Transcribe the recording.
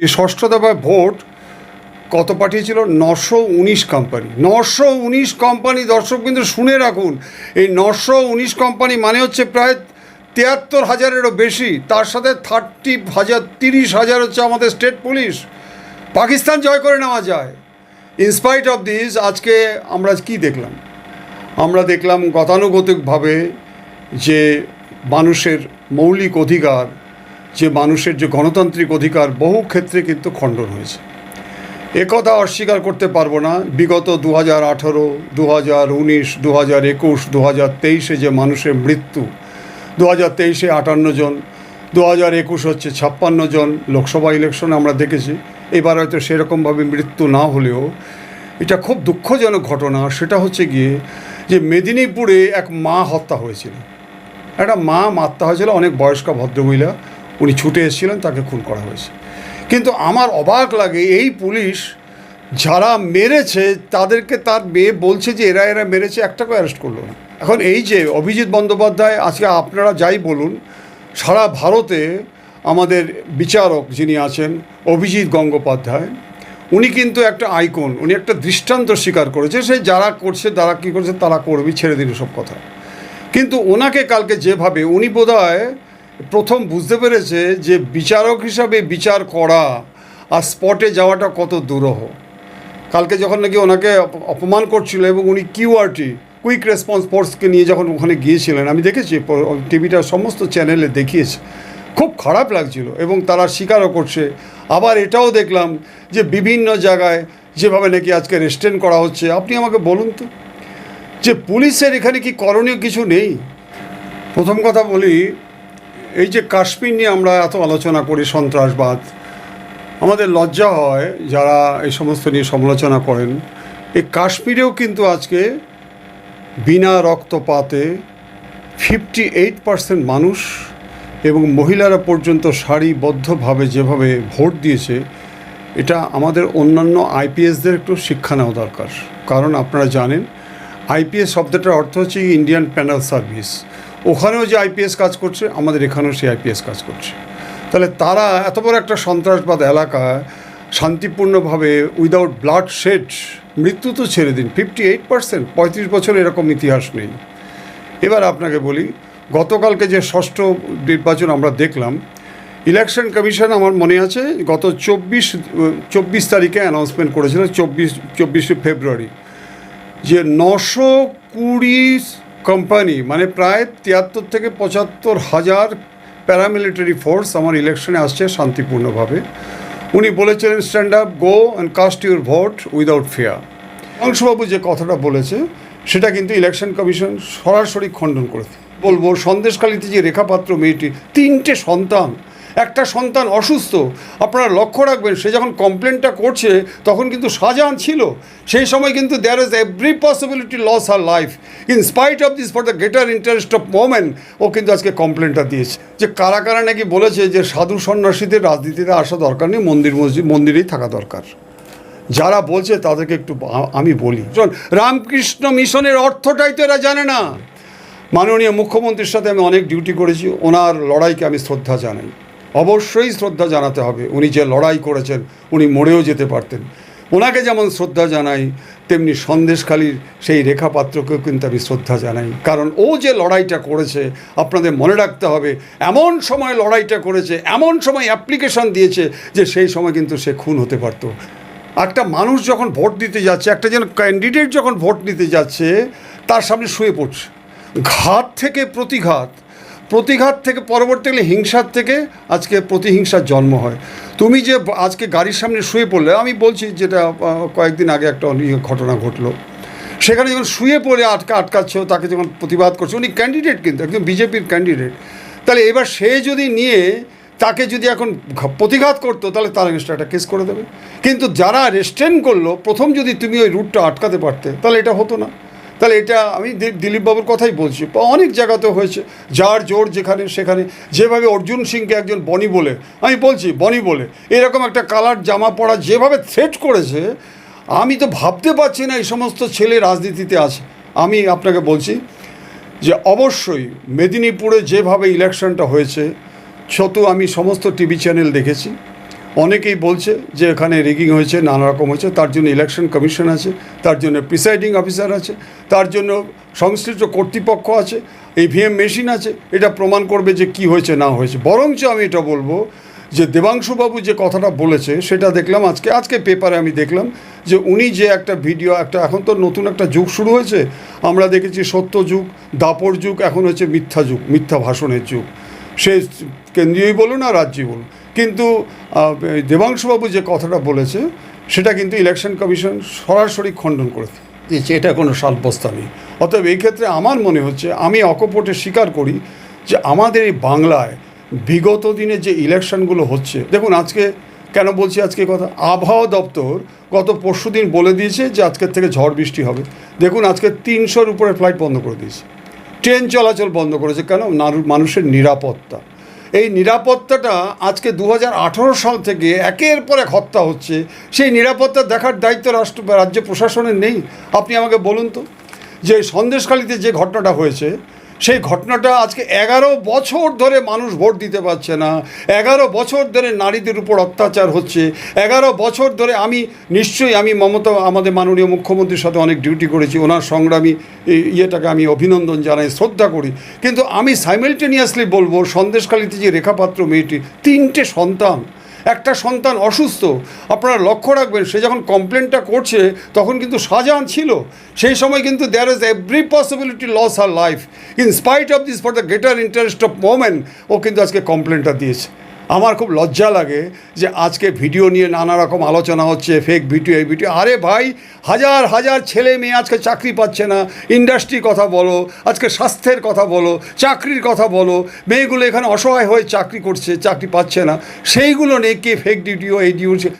ষষ্ঠ দফায় ভোট কত পাঠিয়েছিল? নশো উনিশ কোম্পানি নশো উনিশ কোম্পানি দর্শক কিন্তু শুনে রাখুন, এই নশো উনিশ কোম্পানি মানে হচ্ছে প্রায় তিয়াত্তর হাজারেরও বেশি। তার সাথে থার্টি হাজার, তিরিশ হাজার হচ্ছে আমাদের স্টেট পুলিশ পাকিস্তান জয় করে নেওয়া যায়। ইনস্পাইট অফ দিস আজকে আমরা কি দেখলাম? আমরা দেখলাম গতানুগতিকভাবে যে মানুষের মৌলিক অধিকার যে মানুষের যে গণতান্ত্রিক অধিকার বহু ক্ষেত্রে কিন্তু খণ্ডন হয়েছে। একথা অস্বীকার করতে পারব না। বিগত দু হাজার আঠারো দু হাজার উনিশ দু হাজার একুশ দু হাজার তেইশে যে মানুষের মৃত্যু দু হাজার তেইশে আটান্ন জন দু হাজার একুশ হচ্ছে ছাপ্পান্ন জন লোকসভা ইলেকশনে আমরা দেখেছি। এবার হয়তো সেরকমভাবে মৃত্যু না হলেও এটা খুব দুঃখজনক ঘটনা। সেটা হচ্ছে গিয়ে যে মেদিনীপুরে এক মা হত্যা হয়েছিল। একটা মা মারতে হয়েছিল অনেক বয়স্ক ভদ্রমহিলা। উনি ছুটে এসেছিলেন, তাকে খুন করা হয়েছে। কিন্তু আমার অবাক লাগে, এই পুলিশ যারা মেরেছে, তাদেরকে তার মেয়ে বলছে যে এরা এরা মেরেছে একটাকে অ্যারেস্ট করল না। এখন এই যে অভিজিৎ বন্দ্যোপাধ্যায়, আজকে আপনারা যাই বলুন, সারা ভারতে আমাদের বিচারক যিনি আছেন, অভিজিৎ গঙ্গোপাধ্যায়, উনি কিন্তু একটা আইকন, উনি একটা দৃষ্টান্ত স্বীকার করেছে, সে যারা করছে, তারা কী করছে, তারা করবি ছেড়ে দিন সব কথা। কিন্তু ওনাকে কালকে যেভাবে, উনি বোধহয় প্রথম বুঝতে পেরেছে যে বিচারক হিসাবে বিচার করা আর স্পটে যাওয়াটা কত দুরূহ। কালকে যখন নাকি ওনাকে অপমান করছিল এবং উনি কিউআরটি, কুইক রেসপন্স ফোর্সকে নিয়ে যখন ওখানে গিয়েছিলেন, আমি দেখেছি টিভিটার সমস্ত চ্যানেলে দেখিয়েছে, খুব খারাপ লাগছিল এবং তারা স্বীকারও করছে। আবার এটাও দেখলাম যে বিভিন্ন জায়গায় যেভাবে নাকি আজকে রেস্টেন্ট করা হচ্ছে, আপনি আমাকে বলুন তো, যে পুলিশের এখানে কি করণীয় কিছু নেই? প্রথম কথা বলি এই যে কাশ্মীর নিয়ে আমরা এত আলোচনা করি, সন্ত্রাসবাদ, আমাদের লজ্জা হয় যারা এই সমস্ত নিয়ে সমালোচনা করেন। এই কাশ্মীরেও কিন্তু আজকে বিনা রক্তপাতে ফিফটি এইট পার্সেন্ট মানুষ এবং মহিলারা পর্যন্ত সারিবদ্ধভাবে যেভাবে ভোট দিয়েছে, এটা আমাদের অন্যান্য আইপিএসদের একটু শিক্ষা নেওয়া দরকার। কারণ আপনারা জানেন আইপিএস শব্দটার অর্থ হচ্ছে ইন্ডিয়ান প্যানেল সার্ভিস ওখানেও যে আইপিএস কাজ করছে, আমাদের এখানেও সেই আইপিএস কাজ করছে। তাহলে তারা এত বড় একটা সন্ত্রাসবাদ এলাকায় শান্তিপূর্ণভাবে উইদাউট ব্লাড শেড মৃত্যু তো ছেড়ে দিন। ফিফটি এইট পার্সেন্ট পঁয়ত্রিশ বছর এরকম ইতিহাস নেই। এবার আপনাকে বলি, গতকালকে যে ষষ্ঠ নির্বাচন আমরা দেখলাম ইলেকশন কমিশন আমার মনে আছে, গত চব্বিশ চব্বিশ তারিখে অ্যানাউন্সমেন্ট করেছিল, চব্বিশ, চব্বিশে ফেব্রুয়ারি, যে নশো কুড়ি কোম্পানি মানে প্রায় তিয়াত্তর থেকে পঁচাত্তর হাজার প্যারামিলিটারি ফোর্স আমার ইলেকশনে আসছে শান্তিপূর্ণভাবে। উনি বলেছিলেন stand up go and cast your vote without fear অংশবাবু যে কথাটা বলেছে, সেটা কিন্তু ইলেকশন কমিশন সরাসরি খণ্ডন করেছে। বলব সন্দেশকালীতে যে রেখাপাত্র মেয়েটি, তিনটে সন্তান একটা সন্তান অসুস্থ, আপনারা লক্ষ্য রাখবেন, সে যখন কমপ্লেনটা করছে, তখন কিন্তু শাহজাহান ছিল। সেই সময় কিন্তু there is every possibility loss of life in spite of this for the greater interest of moment ও কিন্তু আজকে কমপ্লেনটা দিয়েছে। যে কারা কারা নাকি বলেছে যে সাধু সন্ন্যাসীদের রাজনীতিতে আসা দরকার নেই, মন্দির মসজিদ, মন্দিরেই থাকা দরকার। যারা বলছে তাদেরকে একটু আমি বলি। রামকৃষ্ণ মিশনের অর্থটাই তো এরা জানে না। মাননীয় মুখ্যমন্ত্রীর সাথে আমি অনেক ডিউটি করেছি, ওনার লড়াইকে আমি শ্রদ্ধা জানাই। অবশ্যই শ্রদ্ধা জানাতে হবে। উনি যে লড়াই করেছেন, উনি মরেও যেতে পারতেন। ওনাকে যেমন শ্রদ্ধা জানাই, তেমনি সন্দেশখালির সেই রেখাপাত্রকেও কিন্তু আমি শ্রদ্ধা জানাই। কারণ ও যে লড়াইটা করেছে, আপনাদের মনে রাখতে হবে, এমন সময় লড়াইটা করেছে, এমন সময় অ্যাপ্লিকেশন দিয়েছে যে সেই সময় কিন্তু সে খুন হতে পারতো। একটা মানুষ যখন ভোট দিতে যাচ্ছে, একটা যেন ক্যান্ডিডেট যখন ভোট নিতে যাচ্ছে, তার সামনে শুয়ে পড়ছে। ঘাত থেকে প্রতিঘাত প্রতিঘাত থেকে পরবর্তীকালে হিংসার থেকে আজকে প্রতিহিংসার জন্ম হয়। তুমি যে আজকে গাড়ির সামনে শুয়ে পড়লে, আমি বলছি যেটা কয়েকদিন আগে একটা ঘটনা ঘটলো। সেখানে যখন শুয়ে পড়ে আটকা আটকাচ্ছে তাকে যখন প্রতিবাদ করছে, উনি ক্যান্ডিডেট কিন্তু, একদম বিজেপির ক্যান্ডিডেট তাহলে এবার সে যদি নিয়ে, তাকে যদি এখন প্রতিঘাত করতো, তাহলে তার এগেনস্টে একটা কেস করে দেবে। কিন্তু যারা রেস্টেন করল, প্রথম যদি তুমি ওই রুটটা আটকাতে পারতে, তাহলে এটা হতো না। তাহলে এটা আমি দিলীপবাবুর কথাই বলছি। অনেক জায়গাতে হয়েছে। যার জোর যেখানে সেখানে। যেভাবে অর্জুন সিংকে একজন বনি বলে, আমি বলছি বনি বলে, এরকম একটা কালার জামা পরা যেভাবে থ্রেট করেছে, আমি তো ভাবতে পারছি না এই সমস্ত ছেলে রাজনীতিতে আছে। আমি আপনাকে বলছি যে অবশ্যই মেদিনীপুরে যেভাবে ইলেকশনটা হয়েছে, ছোট আমি সমস্ত টিভি চ্যানেল দেখেছি। অনেকেই বলছে যে এখানে রিগিং হয়েছে নানা রকম হয়েছে, তার জন্য ইলেকশন কমিশন আছে, তার জন্য প্রিসাইডিং অফিসার আছে, তার জন্য সংশ্লিষ্ট কর্তৃপক্ষ আছে ইভিএম মেশিন আছে, এটা প্রমাণ করবে যে কি হয়েছে, না হয়েছে। বরঞ্চ আমি এটা বলব যে দেবাংশুবাবু যে কথাটা বলেছে, সেটা দেখলাম আজকে আজকে পেপারে আমি দেখলাম যে উনি যে একটা ভিডিও একটা এখন তো নতুন একটা যুগ শুরু হয়েছে, আমরা দেখেছি সত্য যুগ, দাপর যুগ, এখন হচ্ছে মিথ্যা যুগ, মিথ্যা ভাষণের যুগ। সে কেন্দ্রীয়ই বলুন আর রাজ্যই বলুন। কিন্তু দেবাংশুবাবু যে কথাটা বলেছে সেটা কিন্তু ইলেকশন কমিশন সরাসরি খণ্ডন করে দিয়েছে। এটা কোনো সাব্যস্তা নেই। অতএব এই ক্ষেত্রে আমার মনে হচ্ছে আমি অকপটে স্বীকার করি যে আমাদের এই বাংলায় বিগত দিনে যে ইলেকশনগুলো হচ্ছে দেখুন আজকে কেন বলছি আজকে কথা আবহাওয়া দপ্তর গত পরশু দিন বলে দিয়েছে যে আজকের থেকে ঝড় বৃষ্টি হবে। দেখুন আজকে তিনশোর উপরে ফ্লাইট বন্ধ করে দিয়েছে। ট্রেন চলাচল বন্ধ করেছে কেন? মানুষের নিরাপত্তা। এই নিরাপত্তাটা আজকে দু হাজার আঠেরো সাল থেকে একের পর এক হত্যা হচ্ছে। সেই নিরাপত্তা দেখার দায়িত্ব রাষ্ট্র, রাজ্য প্রশাসনের নেই। আপনি আমাকে বলুন তো যে সন্দেশখালিতে যে ঘটনাটা হয়েছে সেই ঘটনাটা আজকে এগারো বছর ধরে মানুষ ভোট দিতে পারছে না। এগারো বছর ধরে নারীদের উপর অত্যাচার হচ্ছে। এগারো বছর ধরে আমি, নিশ্চয়ই আমি মমতা, আমাদের মাননীয় মুখ্যমন্ত্রীর সাথে অনেক ডিউটি করেছি। ওনার সংগ্রামী ইয়েটাকে আমি অভিনন্দন জানাই, শ্রদ্ধা করি। কিন্তু আমি সাইমেলটেনিয়াসলি বলব, সন্দেশখালিতে যে রেখাপাত্র মেয়েটি, তিনটে সন্তান। একটা সন্তান অসুস্থ, আপনারা লক্ষ্য রাখবেন, সে যখন কমপ্লেনটা করছে, তখন কিন্তু শাহজাহান ছিল। সেই সময় কিন্তু there is every possibility loss of life in spite of this for the greater interest of moment ও কিন্তু আজকে কমপ্লেনটা দিয়েছে। আমার খুব লজ্জা লাগে যে আজকে ভিডিও নিয়ে নানা রকম আলোচনা হচ্ছে ফেক ভিডিও, এই ভিডিও। আরে ভাই, হাজার হাজার ছেলে মেয়ে আজকে চাকরি পাচ্ছে না। ইন্ডাস্ট্রির কথা বলো, আজকে স্বাস্থ্যের কথা বলো, চাকরির কথা বলো। মেয়েগুলো এখানে অসহায় হয়ে চাকরি করছে, চাকরি পাচ্ছে না। সেইগুলো নিয়ে কে ফেক ভিডিও এই ভিডিও